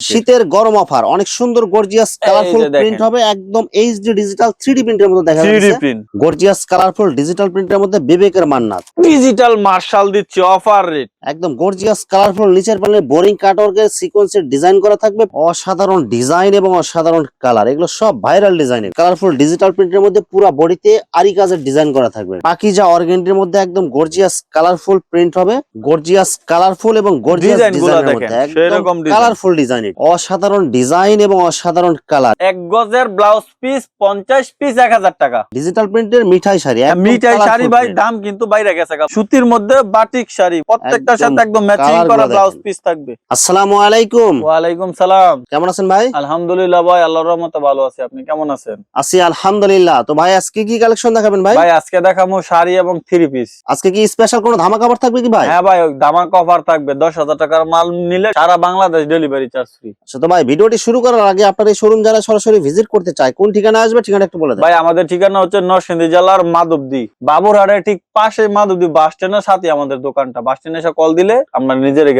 শীতের গরম অফার। অনেক সুন্দর গর্জিয়াস কালারফুল প্রিন্ট হবে। একদম এইচডি ডিজিটাল থ্রি প্রিন্টের মধ্যে দেখা 3D যাচ্ছে প্রিন্ট গর্জিয়াস কালারফুল ডিজিটাল প্রিন্টের মধ্যে বিবেকের মান্নাত। ডিজিটাল মার্শাল দিচ্ছে অফার রেট একদম গর্জিয়াস কালারফুল নিচের প্যানেলে বোরিং কাটওয়ার্কের সিকোয়েন্সের ডিজাইন করা থাকবে। অসাধারণ ডিজাইন এবং অসাধারণ কালার এগুলো সব ভাইরাল ডিজাইনের কালারফুল ডিজিটাল প্রিন্টের মধ্যে পুরো বডিতে আরি কাজের ডিজাইন করা থাকবে। পাকিজা অর্গেন্ডির মধ্যে একদম গর্জিয়াস কালারফুল প্রিন্ট হবে। গর্জিয়াস কালারফুল এবং গর্জিয়াস ডিজাইনের দেখেন, মধ্যে। একদম। কালারফুল ডিজাইন অসাধারণ ডিজাইন এবং অসাধারণ কালার। এক গজের ব্লাউজ পিস পঞ্চাশ পিস এক হাজার টাকা। ডিজিটাল প্রিন্টের মিঠাই শাড়ি মিঠাই শাড়ি ভাই দাম কিন্তু বাইরে গেছে সুতির মধ্যে বাটিক শাড়ি প্রত্যেকটার সাথে একদম ম্যাচিং করা ব্লাউজ পিস থাকবে। আসসালামু আলাইকুম। ওয়ালাইকুম সালাম। কেমন আছেন ভাই? আলহামদুলিল্লাহ ভাই আল্লাহর রহমতে ভালো আছি। আপনি কেমন আছেন? আছি আলহামদুলিল্লাহ। তো ভাই আজকে কি কালেকশন দেখাবেন ভাই? ভাই আজকে দেখাবো শাড়ি এবং থ্রি পিস আজকে কি স্পেশাল কোনো ধামা কাপড় থাকবে কি ভাই? হ্যাঁ ভাই দামাক অফার থাকবে। দশ হাজার টাকার মাল নিলে সারা বাংলাদেশ ডেলিভারি চার্জ ফ্রি আচ্ছা তো ভাই ভিডিওটি শুরু করার আগে আপনার এই শোরুম যারা সরাসরি ভিজিট করতে চায় কোন ঠিকানা আসবে ঠিকানা একটু বলে দেন। ভাই আমাদের ঠিকানা হচ্ছে নরসিংদী জেলার মাধবদী। বাবুরহাটের ঠিক পাশে মাধবদী বাস স্ট্যান্ডের সাথে আমাদের দোকানটা। বাস স্ট্যান্ডে এসে কল দিলে আমরা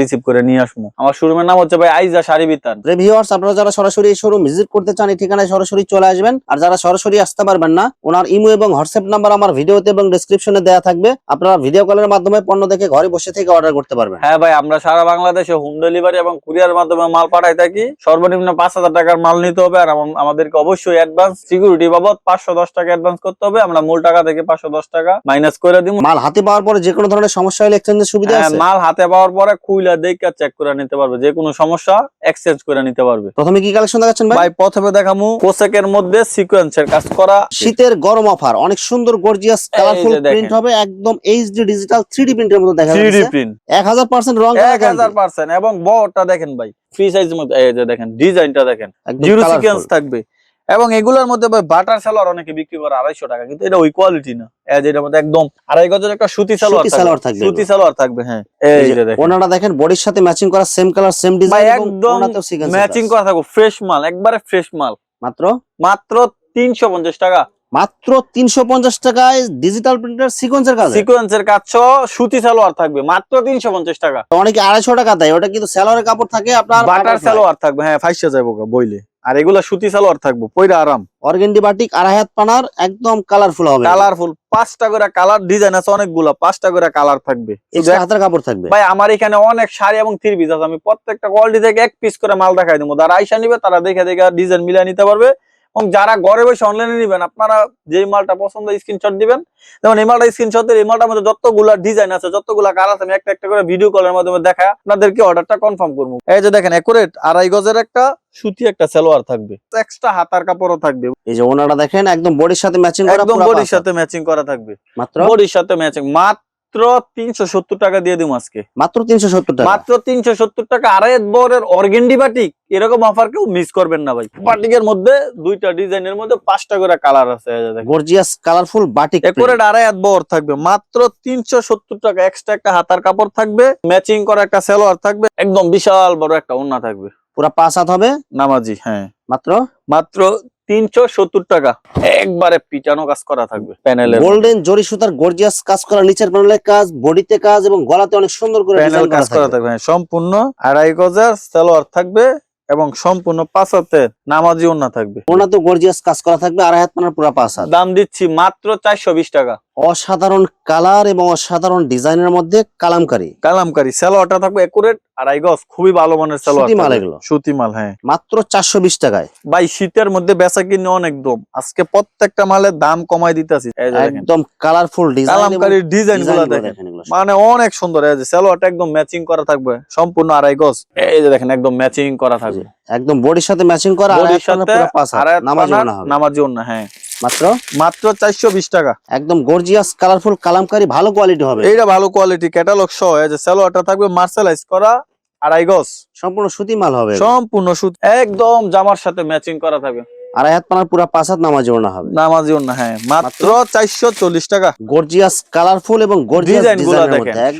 রিসিভ করে নিয়ে আসব। আমার শোরুমের নাম হচ্ছে ভাই আইজা শাড়ি বিতান। ভিউয়ার্স আপনারা যারা সরাসরি এই শোরুম ভিজিট করতে চান এই ঠিকানায় সরাসরি চলে আসবেন। আর যারা সরাসরি আসতে পারবেন না ওনার ইমো এবং হোয়াটসঅ্যাপ নাম্বার আমার ভিডিওতে এবং ডেসক্রিপশনে দেওয়া থাকবে। আপনারা ভিডিও কলের মাধ্যমে পণ্য দেখে ঘরে বসে থেকে অর্ডার করতে পারবেন। হ্যাঁ ভাই আমরা সারা বাংলাদেশে হোম ডেলিভারি এবং কুরিয়ার মাধ্যমে মাল পাঠাই থাকি। সর্বনিম্ন পাঁচ হাজার টাকার মাল নিতে হবে আর আমাদেরকে অবশ্যই অ্যাডভান্স সিকিউরিটি বাবদ পাঁচশো দশ টাকা অ্যাডভান্স করতে হবে। আমরা মূল টাকা থেকে পাঁচশো দশ টাকা মাইনাস করে দিব। মাল হাতে পাওয়ার পরে যে কোনো ধরনের সমস্যা হলে এক্সচেঞ্জের সুবিধা হ্যাঁ, আছে? মাল হাতে পাওয়ার পরে খুইলা দেখে চেক করে নিতে পারবে। যে কোনো সমস্যা এক্সচেঞ্জ করে নিতে পারবে। প্রথমে কি কালেকশন দেখাচ্ছেন ভাই? ভাই প্রথমে দেখামু পোশাকের মধ্যে সিকোয়েন্সের কাজ করা। শীতের গরম অফার অনেক সুন্দর গর্জিয়াস কালারফুল। প্রিন্ট হবে একদম এইচডি ডিজিটাল থ্রি প্রিন্টের মধ্যে দেখা 3D যাচ্ছে প্রিন্ট এক হাজার পার্সেন্ট রং এক হাজার পার্সেন্ট এবং বড়টা দেখেন ভাই। ফ্রি সাইজ মধ্যে এই যে দেখেন ডিজাইনটা দেখেন জিরো সিকোয়েন্স থাকবে। এবং এগুলোর মধ্যে ভাই বাটার সালোয়ার অনেকে বিক্রি করে আড়াইশো টাকা কিন্তু এটা ওই কোয়ালিটি না। এটার মধ্যে একদম আড়াই গজের একটা সুতি সালোয়ার সুতি সালোয়ার থাকবে সুতি সালোয়ার থাকবে হ্যাঁ এই যে দেখেন। ওনারা দেখেন বডির সাথে ম্যাচিং করা সেম কালার সেম ডিজাইন একদম ম্যাচিং করা থাকবে ফ্রেশ মাল একবারে ফ্রেশ মাল। মাত্র? মাত্র তিনশো পঞ্চাশ টাকা। মাত্র তিনশো পঞ্চাশ টাকায় ডিজিটাল প্রিন্টার সিকোয়েন্সের কাজ সিকোয়েন্সের কাজ সুতি সালোয়ার থাকবে মাত্র তিনশো পঞ্চাশ টাকা। অনেকে আড়াইশো টাকা দেয় ওটা কিন্তু স্যালোয়ারের কাপড় থাকে আপনার বাটার সালোয়ার থাকবে হ্যাঁ ফাইসা যাব বইলে। আর এগুলা সুতি সালোয়ার থাকবে পয়রা আরাম। অর্গেন্ডি বাটিক আড়াই হাত পানার একদম কালারফুল হবে। কালারফুল পাঁচটা করে কালার ডিজাইন আছে অনেকগুলা পাঁচটা করে কালার থাকবে। হাতের কাপড় থাকবে। ভাই আমার এখানে অনেক শাড়ি এবং থ্রি পিস আছে আমি প্রত্যেকটা কোয়ালিটি থেকে এক পিস করে মাল দেখাই দেবো যারা আইসা নিবে তারা দেখে দেখে ডিজাইন মিলিয়ে নিতে পারবে। এবং যারা ঘরে বসে অনলাইনে নিবেন আপনারা যেই মালটা পছন্দ স্ক্রিনশট দিবেন। যেমন এই মালটা স্ক্রিনশট এই মালটার মধ্যে যতগুলা ডিজাইন আছে যতগুলা কালার আছে আমি একটা একটা করে ভিডিও কলের মাধ্যমে দেখা আপনাদেরকে অর্ডারটা কনফার্ম করব। এই যে দেখেন একুরেট আড়াই গজের একটা সুতি একটা সালোয়ার থাকবে। এক্সট্রা হাতার কাপড়ও থাকবে। এই যে ওনারা দেখেন একদম বডির সাথে ম্যাচিং করা একদম বডির সাথে ম্যাচিং করা থাকবে। মাত্র? বডির সাথে ম্যাচিং মাত্র তিনশো সত্তর টাকা দিয়ে দিব আজকে। মাত্র তিনশো সত্তর টাকা? মাত্র তিনশো সত্তর টাকা। আড়াই বরের অর্গেন্ডি বাটিক এরকম অফার কেউ মিস করবেন না ভাই। বাটিকের মধ্যে দুইটা ডিজাইনের মধ্যে পাঁচটা করে কালার আছে। গর্জিয়াস কালারফুল বাটিক এরপরে আড়াই বর থাকবে মাত্র তিনশো সত্তর টাকা। এক্সট্রা একটা হাতার কাপড় থাকবে ম্যাচিং করা একটা সালোয়ার থাকবে একদম বিশাল বড় একটা ওন্না থাকবে। পুরা পাঁচ হাত হবে? নামাজি হ্যাঁ। মাত্র? মাত্র তিনশো সত্তর টাকা। একবারে পিটানো কাজ করা থাকবে গোল্ডেন জরি সুতার গর্জিয়াস কাজ করা নিচের কাজ বডিতে কাজ এবং গলাতে অনেক সুন্দর করে প্যানেল কাজ করা থাকবে। সম্পূর্ণ আড়াই গজার সালোয়ার থাকবে এবং সম্পূর্ণ পাঁচাতে নামাজি ওন্না থাকবে। ওনা তো গর্জিয়াস কাজ করা থাকবে আড়াই হাত পানার পুরা পাঁচ দাম দিচ্ছি মাত্র চারশো বিশ টাকা। অসাধারণ কালার এবং অসাধারণ ডিজাইনের মধ্যে কালামকারী। কালামকারি। সালোয়ারটা থাকবে একুরেট আড়াই গজ খুবই ভালো মানের সালোয়ার সুতি মাল এগুলো। সুতি মাল হ্যাঁ। মাত্র চারশো বিশ টাকায়। ভাই শীতের মধ্যে বেচা কিনে অনেক দম। আজকে প্রত্যেকটা মালের দাম কমাই দিতেছি। একদম কালারফুল ডিজাইন কালামকারির ডিজাইনগুলো দেখেন। মানে অনেক সুন্দর। এই যে সালোয়ারটা একদম ম্যাচিং করা থাকবে। সম্পূর্ণ আড়াই গজ। এই যে দেখেন একদম ম্যাচিং করা থাকবে। একদম বডির সাথে ম্যাচিং করা সাথে পুরা পাঁচ নামাজি ওন্না হ্যাঁ। মাত্র? মাত্র চারশো বিশ টাকা। একদম গর্জিয়াস কালারফুল কালামকারী ভালো কোয়ালিটি হবে। এইটা ভালো কোয়ালিটি ক্যাটালগ সহ সালোয়ারটা থাকবে মার্শালাইজ করা আড়াই গজ। সম্পূর্ণ সুতি মাল হবে। সম্পূর্ণ সুত একদম জামার সাথে ম্যাচিং করা থাকবে। আড়াই হাত পানার পুরা পাঁচ হাত নামাজি ওড়না হবে। নামাজি না হ্যাঁ মাত্র চারশো চল্লিশ টাকা। গর্জিয়াস কালারফুল এবং গর্জিয়াস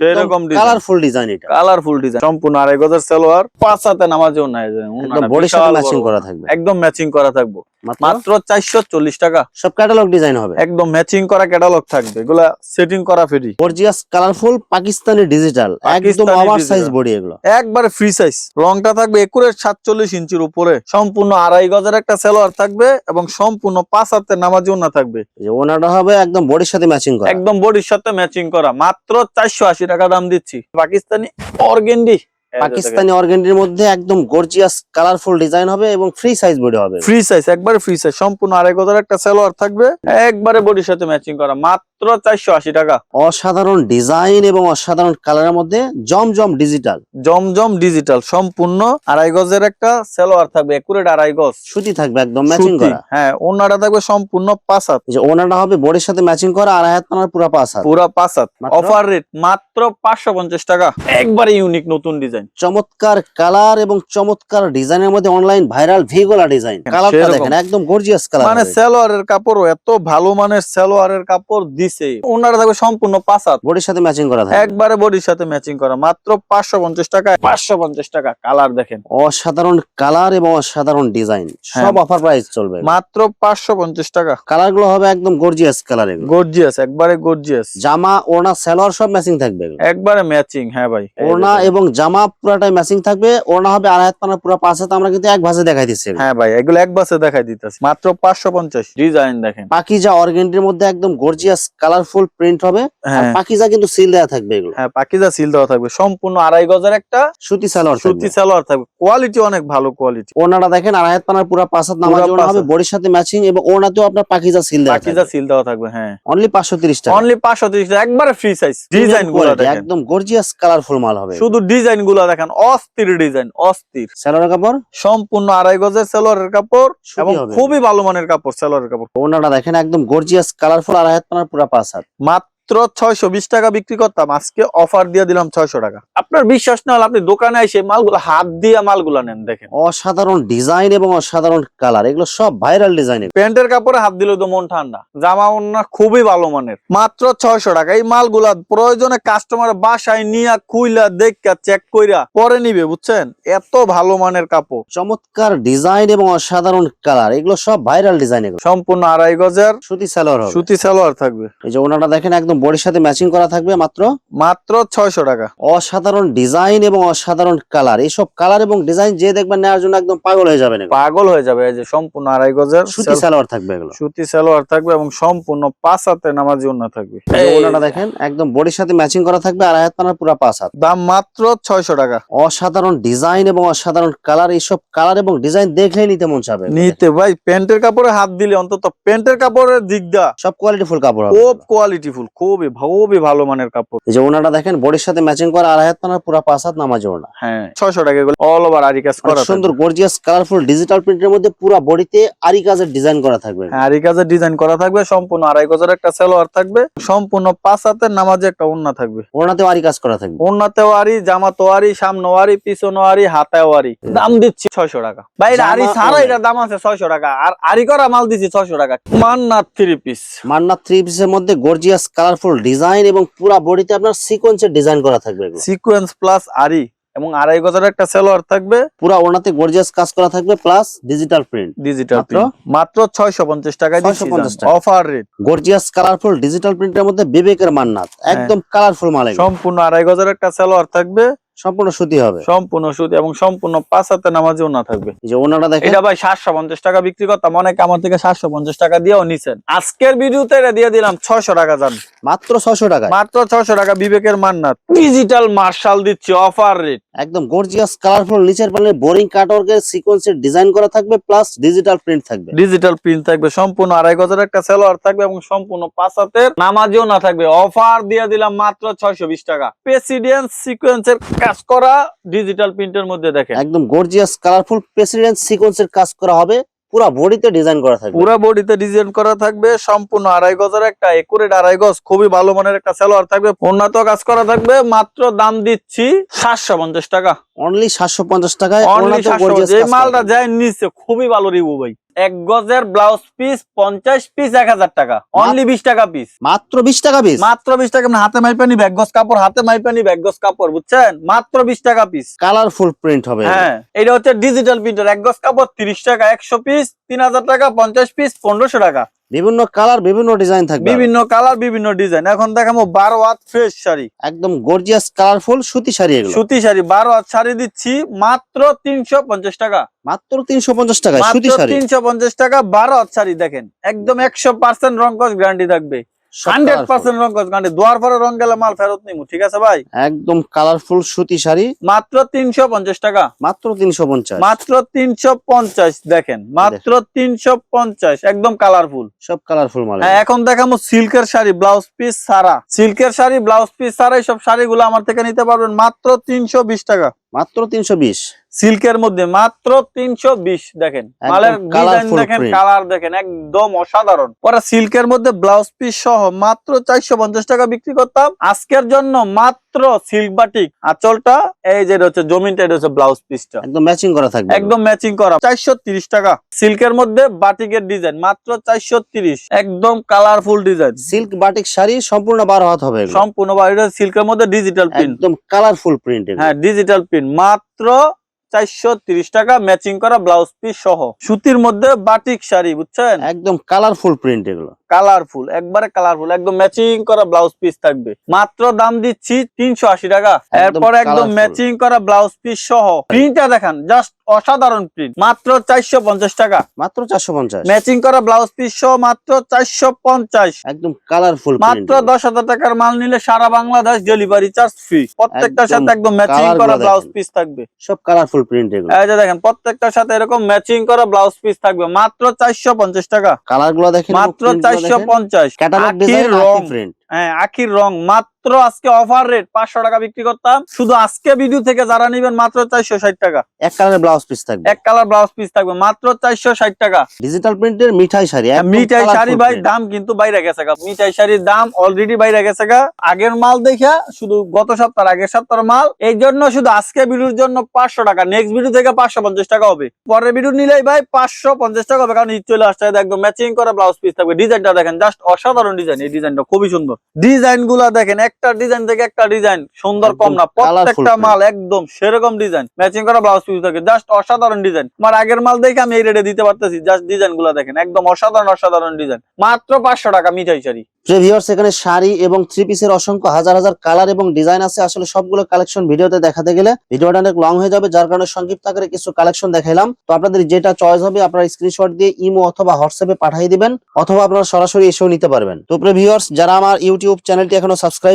সেরকম কালারফুল ডিজাইন এটা। কালারফুল ডিজাইন সম্পূর্ণ আড়াই গজের সালোয়ার পাঁচ হাতে নামাজি না একদম বডির সাথে ম্যাচিং করা থাকবে। একদম ম্যাচিং করা থাকবে। মাত্র? চারশো চল্লিশ টাকা। সব ক্যাটালগ ডিজাইন হবে। একদম ম্যাচিং করা ক্যাটালগ থাকবে। এগুলা সেটিং করা free gorgeous colourful Pakistani digital একদম ওভার সাইজ বডি এগুলো। একবারে ফ্রি সাইজ রংটা থাকবে একুরের সাতচল্লিশ ইঞ্চির উপরে। সম্পূর্ণ আড়াই গজের একটা সালোয়ার থাকবে এবং সম্পূর্ণ পাঁচ হাতের নামাজি না থাকবে। ওনাটা হবে একদম বডির সাথে ম্যাচিং করা। একদম বডির সাথে ম্যাচিং করা। মাত্র চারশো আশি টাকা দাম দিচ্ছি। পাকিস্তানি অর্গেন্ডি। পাকিস্তানি অর্গেন্ডির মধ্যে একদম গর্জিয়াস কালারফুল ডিজাইন হবে এবং ফ্রি সাইজ বডি হবে। ফ্রি সাইজ একবারে ফ্রি সাইজ সম্পূর্ণ আড়াই গজের একটা সালোয়ার থাকবে একবারে বডির সাথে ম্যাচিং করা মাত্র চারশো আশি টাকা। অসাধারণ ডিজাইন এবং অসাধারণ কালারের মধ্যে জমজম ডিজিটাল জমজম ডিজিটাল সম্পূর্ণ আড়াই গজের একটা সালোয়ার থাকবে একুরেট আড়াই গজ। সুতি থাকবে একদম ম্যাচিং করা। হ্যাঁ ওনাটা থাকবে সম্পূর্ণ পাঁচ হাত। এই যে ওনাটা হবে বডির সাথে ম্যাচিং করা আড়াই হাত পানার পুরা পাঁচ হাত। পুরা পাঁচ হাত? অফার রেট মাত্র পাঁচশো পঞ্চাশ টাকা। একবারে ইউনিক নতুন ডিজাইন চমৎকার কালার এবং চমৎকার ডিজাইনের মধ্যে অনলাইন ভাইরাল ভিগোলা ডিজাইন কালারটা দেখেন একদম গর্জিয়াস কালার মানে সালোয়ারের কাপড় এত ভালো মানের সালোয়ারের কাপড় দিছে। ওনারা থাকবে সম্পূর্ণ পাঁচ হাত। বডির সাথে ম্যাচিং করা থাকে। একবারে বডির সাথে ম্যাচিং করা। মাত্র পাঁচশো পঞ্চাশ টাকা পাঁচশো পঞ্চাশ টাকা কালার দেখেন। অসাধারণ কালার এবং অসাধারণ ডিজাইন হ্যাঁ। সব অফার প্রাইস চলবে। মাত্র পাঁচশো পঞ্চাশ টাকা। কালারগুলো হবে একদম গর্জিয়াস কালার এগুলো গর্জিয়াস একবারে গর্জিয়াস জামা ওড়না সালোয়ার সব ম্যাচিং থাকবে। একবারে ম্যাচিং হ্যাঁ ভাই। ওনা এবং জামা পুরাটাই ম্যাচিং থাকবে। ওড়না হবে আড়াই হাত পানা পুরো পাঁচ হাত আমরা কিন্তু এক ভাষে দেখাই দিচ্ছি হ্যাঁ ভাই এগুলো এক বাসে দেখাই দিতেছি। মাত্র পাঁচশো পঞ্চাশ ডিজাইন দেখেন। পাকিজা অর্গেন্ডির মধ্যে একদম গর্জিয়াস কালারফুল প্রিন্ট হবে হ্যাঁ। পাকিজা কিন্তু সিল দেওয়া থাকবে এগুলো। হ্যাঁ পাকিজা সিল দেওয়া থাকবে। সম্পূর্ণ আড়াই গজের একটা সুতি সালোয়ার সুতি সালোয়ার থাকবে। কোয়ালিটি অনেক ভালো কোয়ালিটি ওড়নাটা দেখেন আড়াই হাত পানার পুরো পাঁচ হাত নামাজ ওড়না হবে বডির সাথে ম্যাচিং এবং ওড়নাতেও আপনার পাকিজা সিল দেওয়া পাকিজা সিল দেওয়া থাকবে হ্যাঁ। অনলি পাঁচশো তিরিশ টাকা। অনলি পাঁচশো তিরিশ একবারে ফ্রি সাইজ ডিজাইনগুলো একদম গর্জিয়াস কালারফুল মাল হবে। শুধু ডিজাইনগুলো দেখেন অস্থির ডিজাইন অস্থির। সেলোর কাপড়? সম্পূর্ণ আড়াই গজের সালোয়ারের কাপড় এবং খুবই ভালো মানের কাপড় সালোয়ারের কাপড়। ওনারা দেখেন একদম গর্জিয়াস কালারফুল আড়াই হাত পুরো পাঁচ হাত। মাত্র ছয়শো বিশ টাকা বিক্রি করতাম। আজকে অফার দিয়ে দিলাম ছয়শো টাকা। আপনার বিশ্বাস না হলে আপনি দোকানে এসে মালগুলো হাত দিয়ে মালগুলো নেন দেখেন। অসাধারণ ডিজাইন এবং অসাধারণ কালার এগুলো সব ভাইরাল ডিজাইন প্যান্টের কাপড়ে হাত দিলে তো মন ঠান্ডা। জামা ওন্না খুবই ভালো মানের। মাত্র ছয়শো টাকা। এই মালগুলা প্রয়োজনে কাস্টমার বাসায় নিয়া খুইলা দেখা চেক কইরা পরে নিবে বুঝছেন? এত ভালো মানের কাপড়। চমৎকার ডিজাইন এবং অসাধারণ কালার এগুলো সব ভাইরাল ডিজাইন এগুলো সম্পূর্ণ আড়াই গজের সুতি সালোয়ার সুতি সালোয়ার থাকবে। এই যে ওনাটা দেখেন একদম বডির সাথে ম্যাচিং করা থাকবে মাত্র? মাত্র ছয়শো টাকা। অসাধারণ ডিজাইন এবং অসাধারণ কালার এইসব কালার এবং ডিজাইন যে দেখবেন নেওয়ার জন্য একদম পাগল হয়ে এগুলো। পাগল হয়ে যাবে এই যে সম্পূর্ণ আড়াই গজের সুতি সালোয়ার থাকবে এগুলো। সুতি সালোয়ার থাকবে এবং সম্পূর্ণ পাঁচ হাতে নামাজি ওন্না থাকবে। ওনাটা দেখেন একদম বডির সাথে ম্যাচিং করা থাকবে আর হাত পানার পুরো পাঁচ হাত। দাম মাত্র ছয়শো টাকা। অসাধারণ ডিজাইন এবং অসাধারণ কালার এইসব কালার এবং ডিজাইন দেখলেই নিতে মন চাবে। নিতে ভাই প্যান্টের কাপড়ে হাত দিলে অন্তত প্যান্টের কাপড়ের দিকটা সব কোয়ালিটি ফুল কাপড় খুব কোয়ালিটি ফুল খুবই খুবই ভালো মানের কাপড়। এই যে ওনাটা দেখেন বডির সাথে ম্যাচিং করা আর হাত পানার পুরো পাঁচ হাত নামাজ ওড়না হ্যাঁ ছয়শো টাকা এগুলো অল ওভার আরি কাজ করা সুন্দর গর্জিয়াস কালারফুল ডিজিটাল প্রিন্টের মধ্যে পুরো বডিতে আরি কাজের ডিজাইন করা থাকবে। হ্যাঁ আরি কাজের ডিজাইন করা থাকবে সম্পূর্ণ আড়াই গজের একটা সালোয়ার থাকবে সম্পূর্ণ পাঁচ হাতের নামাজে একটা ওন্না থাকবে। ওড়নাতেও আরি কাজ করা থাকবে। ওন্নাতেও আরি জামাতেও আরি সামনেও আরি পিছনেও আরি হাতেও আরি। দাম দিচ্ছি ছয়শো টাকা। ভাই এটা আরি সারা। এটার দাম আছে ছয়শো টাকা। আর আরি করা মাল দিচ্ছি ছয়শো টাকা। মান্নার থ্রি পিস মান্না থ্রি পিসের মধ্যে গর্জিয়াস কালারফুল ডিজাইন এবং পুরো বডিতে আপনার সিকোয়েন্সের ডিজাইন করা থাকবে সিকোয়েন্স প্লাস আরি এবং আড়াই গজার একটা সেলোয়ার থাকবে। পুরো ওনাতে গর্জিয়াস কাজ করা থাকবে প্লাস ডিজিটাল প্রিন্ট ডিজিটাল মাত্র? মাত্র ছয়শো পঞ্চাশ টাকায় 650 টাকা। Offer rate gorgeous colourful digital প্রিন্টের মধ্যে বিবেকের মান্নাত। একদম কালারফুল মাল। সম্পূর্ণ আড়াই গজের একটা সেলোয়ার থাকবে। সম্পূর্ণ সুতি হবে। সম্পূর্ণ সুতি এবং সম্পূর্ণ পাঁচ হাতে নামাজেও না থাকবে। যে ওনাটা দেখেন। এটা ভাই সাতশো পঞ্চাশ টাকা বিক্রি করতাম অনেকে আমার থেকে সাতশো পঞ্চাশ টাকা দিয়েও নিছেন। আজকের ভিডিওতে এটা দিয়ে দিলাম ছয়শো টাকা যান। মাত্র ছশো টাকায়। মাত্র ছয়শো টাকা বিবেকের মান্নাত। ডিজিটাল মার্শাল দিচ্ছি অফার রেট একদম গর্জিয়াস কালারফুল নিচের প্যানেলে বোরিং কাটওয়ার্কের সিকোয়েন্সের ডিজাইন করা থাকবে প্লাস ডিজিটাল প্রিন্ট থাকবে। ডিজিটাল প্রিন্ট থাকবে সম্পূর্ণ আড়াই গজের একটা সালোয়ার থাকবে এবং সম্পূর্ণ পাঁচ হাতের নামাজও না থাকবে। অফার দিয়ে দিলাম মাত্র ছয়শো বিশ টাকা। প্রেসিডেন্ট সিকোয়েন্সের কাজ করা ডিজিটাল প্রিন্টের মধ্যে দেখেন। একদম গর্জিয়াস কালারফুল প্রেসিডেন্ট সিকোয়েন্সের কাজ করা হবে। পুরো বডিতে ডিজাইন করা থাকবে। পুরো বডিতে ডিজাইন করা থাকবে সম্পূর্ণ আড়াই গজের একটা একুরেট আড়াই গজ খুবই ভালো মানের একটা সালোয়ার থাকবে। উন্নত কাজ করা থাকবে মাত্র দাম দিচ্ছি সাতশো পঞ্চাশ টাকা। অনলি সাতশো পঞ্চাশ টাকায় কাজ করা মালটা। যায় নিচ্ছে খুবই ভালো রিভিউ ভাই। এক গজের ব্লাউজ পিস পঞ্চাশ পিস এক হাজার টাকা। অনলি বিশ টাকা পিস মাত্র বিশ টাকা পিস মাত্র বিশ টাকা আপনি হাতে মাইপে নিবে এক গজ কাপড় হাতে মাইপে নিবে এক গজ কাপড় বুঝছেন? মাত্র বিশ টাকা পিস কালারফুল প্রিন্ট হবে। হ্যাঁ এটা হচ্ছে ডিজিটাল প্রিন্টার এক গজ কাপড় তিরিশ টাকা একশো পিস তিন হাজার টাকা পঞ্চাশ পিস পনেরোশো টাকা। বিভিন্ন কালার বিভিন্ন ডিজাইন থাকবে বিভিন্ন কালার বিভিন্ন ডিজাইন। এখন দেখাবো বারো হাত ফ্রেশ শাড়ি। একদম গর্জিয়াস কালারফুল সুতি শাড়ি এগুলো। সুতি শাড়ি বারো হাত শাড়ি দিচ্ছি মাত্র তিনশো পঞ্চাশ টাকা। মাত্র তিনশো পঞ্চাশ টাকা সুতি শাড়ি। তিনশো পঞ্চাশ টাকা বারো হাত শাড়ি দেখেন। একদম একশো পার্সেন্ট রং কস গ্যারান্টি থাকবে। Hundred colourful। পার্সেন্ট রং কস দোয়ার পরে রং গেলে মাল ফেরত নিমু ঠিক আছে ভাই? একদম কালারফুল সুতি শাড়ি। মাত্র তিনশো পঞ্চাশ টাকা। মাত্র তিনশো পঞ্চাশ। মাত্র তিনশো পঞ্চাশ দেখেন মাত্র তিনশো পঞ্চাশ একদম কালারফুল সব কালারফুল মাল। হ্যাঁ, এখন দেখাবো সিল্কের শাড়ি ব্লাউজ পিস সারা সিল্কের শাড়ি ব্লাউজ পিস সারা এইসব শাড়িগুলো আমার থেকে নিতে পারবেন মাত্র তিনশো বিশ টাকা। মাত্র তিনশো বিশ। সিল্কের মধ্যে মাত্র তিনশো বিশ দেখেন। মালের ডিজাইন দেখেন কালার দেখেন একদম অসাধারণ। পরে সিল্কের মধ্যে ব্লাউজ পিস সহ মাত্র চারশো পঞ্চাশ টাকা বিক্রি করতাম। আজকের জন্য মাত্র সিল্ক বাটিক আঁচলটা এই যে হচ্ছে জমিনটা এটা হচ্ছে ব্লাউজ পিসটা একদম ম্যাচিং করা থাকবে। একদম ম্যাচিং করা চারশো তিরিশ টাকা। সিল্কের মধ্যে বাটিকের ডিজাইন মাত্র চারশো তিরিশ। একদম colourful design silk batik sari সম্পূর্ণ বারো হাত হবে সম্পূর্ণ বা এটা সিল্কের মধ্যে ডিজিটাল প্রিন্ট একদম কালারফুল প্রিন্ট হ্যাঁ ডিজিটাল প্রিন্ট মাত্র চারশো টাকা ম্যাচিং করা ব্লাউজ পিস সহ। সুতির মধ্যে বাটিক শাড়ি, বুঝছেন? একদম কালারফুল প্রিন্ট এগুলো। কালারফুল একবারে কালারফুল একদম ম্যাচিং করা ব্লাউজ পিস থাকবে। মাত্র দাম দিচ্ছি তিনশো আশি টাকা। এরপর একদম ম্যাচিং করা ব্লাউজ পিস সহ। প্রিন্টটা দেখান জাস্ট অসাধারণ প্রিন্ট মাত্র চারশো পঞ্চাশ টাকা। মাত্র চারশো পঞ্চাশ। ম্যাচিং করা ব্লাউজ পিস সহ মাত্র চারশো পঞ্চাশ। একদম কালারফুল মাত্র দশ হাজার টাকার মাল নিলে সারা বাংলাদেশ ডেলিভারি চার্জ ফ্রি প্রত্যেকটার সাথে একদম ম্যাচিং করা ব্লাউজ পিস থাকবে। সব কালারফুল প্রিন্ট এই যে দেখেন প্রত্যেকটার সাথে এরকম ম্যাচিং করা ব্লাউজ পিস থাকবে। মাত্র চারশো পঞ্চাশ টাকা। কালারগুলো দেখেন মাত্র চারশো পঞ্চাশ। আখির রং। হ্যাঁ আখির রং মাত্র আজকে অফার রেট পাঁচশো টাকা বিক্রি করতাম। শুধু আজকে ভিডিও থেকে যারা নিবেন মাত্র চারশো ষাট টাকা। এক কালারের ব্লাউজ পিস থাকবে। এক কালার ব্লাউজ পিস থাকবে মাত্র চারশো ষাট টাকা। ডিজিটাল প্রিন্টের মিঠাই শাড়ি মিঠাই শাড়ি ভাই দাম কিন্তু বাইরে গেছে মিঠাই শাড়ির দাম অলরেডি বাইরে গেছে আগের মাল দেখা শুধু গত সপ্তাহ আগের সপ্তাহের মাল। এই জন্য শুধু আজকে ভিডিওর জন্য পাঁচশো টাকা নেক্সট ভিডিও থেকে পাঁচশো পঞ্চাশ টাকা হবে। পরের ভিডিও নিলেই ভাই পাঁচশো পঞ্চাশ টাকা হবে কারণ ঈদ চলে আসছে একদম ম্যাচিং করা ব্লাউজ পিস থাকবে। ডিজাইনটা দেখেন জাস্ট অসাধারণ ডিজাইন এই ডিজাইনটা খুবই সুন্দর। ডিজাইনগুলা দেখেন একটা ডিজাইন থেকে একটা ডিজাইন সুন্দর কম না প্রত্যেকটা মাল একদম সেরকম ডিজাইন ম্যাচিং করা ব্লাউজ পিস থাকে জাস্ট অসাধারণ ডিজাইন আমার আগের মাল দেখে আমি এই রেটে দিতে পারতেছি জাস্ট ডিজাইনগুলা দেখেন একদম অসাধারণ অসাধারণ ডিজাইন মাত্র পাঁচশো টাকা মিঠাই শাড়ি। ভিউয়ার্স এখানে শাড়ি এবং থ্রি পিসের অসংখ্য হাজার হাজার কালার এবং ডিজাইন আছে। আসলে সবগুলো কালেকশন ভিডিওতে দেখাতে গেলে ভিডিওটা অনেক লং হয়ে যাবে যার কারণে সংক্ষিপ্ত আকারে কিছু কালেকশন দেখাইলাম। তো আপনাদের যেটা চয়েস হবে আপনারা স্ক্রিনশট দিয়ে ইমো অথবা হোয়াটসঅ্যাপে পাঠিয়ে দিবেন অথবা আপনারা সরাসরি এসেও নিতে পারবেন। তো ভিউয়ার্স যারা আমার ইউটিউব চ্যানেলটি এখনও